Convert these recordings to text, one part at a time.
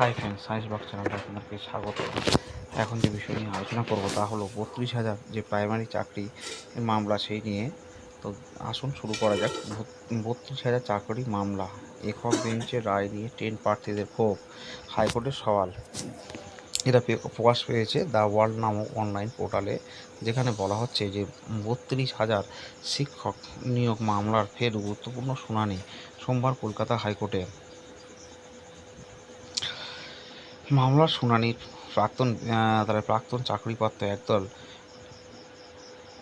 Hi friend science box চ্যানেলটা আপনাকে স্বাগত। এখন যে বিষয় নিয়ে আলোচনা করব তা হলো বত্রিশ হাজার যে প্রাইমারি চাকরি মামলা সেই নিয়ে। তো আসুন শুরু করা যাক। বত্রিশ হাজার চাকরি মামলা, একক বেঞ্চের রায় নিয়ে টেন প্রার্থীদের ক্ষোভ। হাইকোর্টের সওয়াল, এটা প্রকাশ পেয়েছে দ্য ওয়ার্ল্ড নামক অনলাইন পোর্টালে, যেখানে বলা হচ্ছে যে বত্রিশ হাজার শিক্ষক নিয়োগ মামলার ফের গুরুত্বপূর্ণ শুনানি সোমবার কলকাতা হাইকোর্টে। মামলার শুনানির প্রাক্তন তারা প্রাক্তন চাকরিপ্রাপ্ত একদল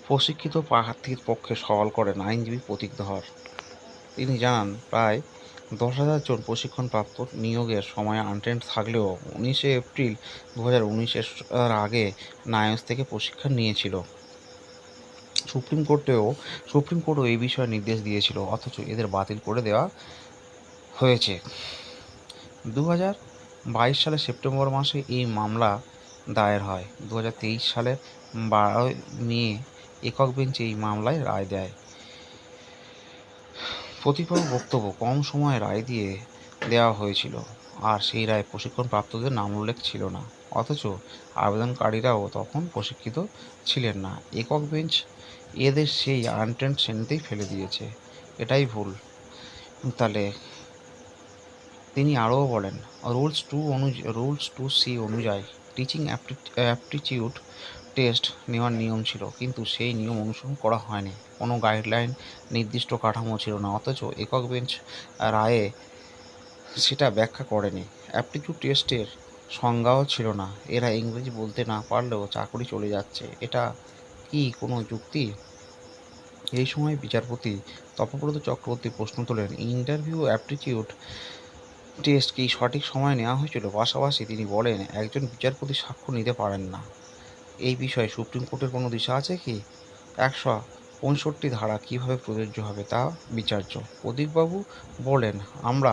প্রশিক্ষিত প্রার্থীর পক্ষে সওয়াল করেন আইনজীবী প্রতীক ধর। তিনি জানান, প্রায় দশ হাজার জন প্রশিক্ষণপ্রাপ্ত নিয়োগের সময় আনটেন্ট থাকলেও উনিশে এপ্রিল দু হাজার উনিশের আগে নায়স থেকে প্রশিক্ষণ নিয়েছিল। সুপ্রিম কোর্টেও, সুপ্রিম কোর্টও এই বিষয়ে নির্দেশ দিয়েছিল, অথচ এদের বাতিল করে দেওয়া হয়েছে। দু হাজার বাইশ সালের সেপ্টেম্বর মাসে এই মামলা দায়ের হয়। দু হাজার তেইশ সালের বারোই মে একক বেঞ্চে এই মামলায় রায় দেয়। প্রতিপক্ষ বক্তব্য কম সময়ে রায় দিয়ে দেওয়া হয়েছিল, আর সেই রায় প্রশিক্ষণপ্রাপ্তদের নাম উল্লেখ ছিল না। অথচ আবেদনকারীরাও তখন প্রশিক্ষিত ছিলেন না। একক বেঞ্চ এদের সেই আনটেন্ট শ্রেণীতেই ফেলে দিয়েছে। এটাই ভুল। তাহলে তিনি আরও বলেন রুলস টু অনুযায়ী রুলস টু সি অনুযায়ী টিচিং অ্যাপটিটিউড টেস্ট নেওয়ার নিয়ম ছিল, কিন্তু সেই নিয়ম অনুসরণ করা হয়নি। কোনো গাইডলাইন নির্দিষ্ট কাঠামো ছিল না, অথচ একক বেঞ্চ রায়ে সেটা ব্যাখ্যা করেনি। অ্যাপটিটিউড টেস্টের সংজ্ঞাও ছিল না। এরা ইংরেজি বলতে না পারলেও চাকরি চলে যাচ্ছে। এটা কি কোনো যুক্তি? এই সময় বিচারপতি তপব্রত চক্রবর্তী প্রশ্ন তোলেন ইন্টারভিউ অ্যাপটিটিউড টেস্ট কি সঠিক সময় নেওয়া হয়েছিল? পাশাপাশি তিনি বলেন, একজন বিচারপতি সাক্ষ্য নিতে পারেন না। এই বিষয়ে সুপ্রিম কোর্টের কোনো দিশা আছে কি? একশো পঁয়ষট্টি ধারা কীভাবে প্রযোজ্য হবে তা বিচার্য প্রদীপবাবু বলেন, আমরা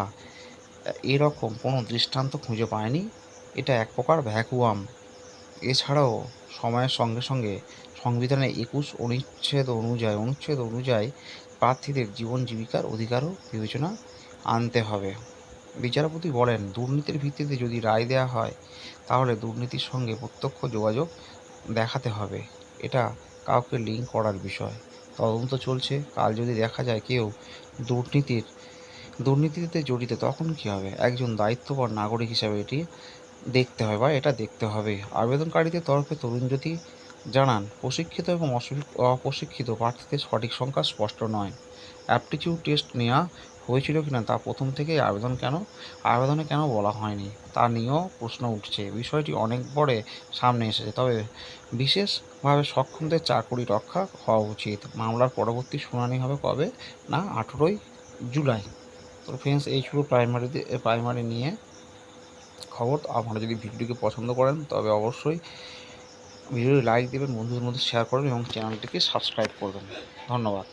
এরকম কোনো দৃষ্টান্ত খুঁজে পাইনি। এটা এক প্রকার ভ্যাকুয়াম। এছাড়াও সময়ের সঙ্গে সঙ্গে সংবিধানের একুশ অনুচ্ছেদ অনুযায়ী অনুচ্ছেদ অনুযায়ী প্রার্থীদের জীবন জীবিকার অধিকারও বিবেচনা আনতে হবে। বিচারপতি বলেন, দুর্নীতির ভিত্তিতে যদি রায় দেওয়া হয়, তাহলে দুর্নীতির সঙ্গে প্রত্যক্ষ যোগাযোগ দেখাতে হবে। এটা কাউকে লিঙ্ক করার বিষয়। তদন্ত চলছে। কাল যদি দেখা যায় কেউ দুর্নীতির, দুর্নীতিতে জড়িত, তখন কী হবে? একজন দায়িত্ববান নাগরিক হিসাবে এটি দেখতে হবে বা এটা দেখতে হবে। আবেদনকারীদের তরফে তরুণজ্যোতি জানান, প্রশিক্ষিত এবং অপ্রশিক্ষিত প্রার্থীদের সঠিক সংখ্যা স্পষ্ট নয়। অ্যাপটিটিউড টেস্ট নেওয়া হয়েছিল কিনা তা প্রথম থেকেই আবেদন কেন, আবেদনে কেন বলা হয়নি, তা নিয়েও প্রশ্ন উঠছে। বিষয়টি অনেক পরে সামনে এসেছে, তবে বিশেষভাবে সক্ষমদের চাকরি রক্ষা হওয়া উচিত। মামলার পরবর্তী শুনানি হবে কবে না, আঠেরোই জুলাই। তো ফ্রেন্ডস এই ছিল প্রাইমারিতে প্রাইমারি নিয়ে খবর। আপনারা যদি ভিডিওটিকে পছন্দ করেন, তবে অবশ্যই ভিডিওটি লাইক দেবেন বন্ধুদের মধ্যে শেয়ার করবেন এবং চ্যানেলটিকে সাবস্ক্রাইব করবেন। ধন্যবাদ।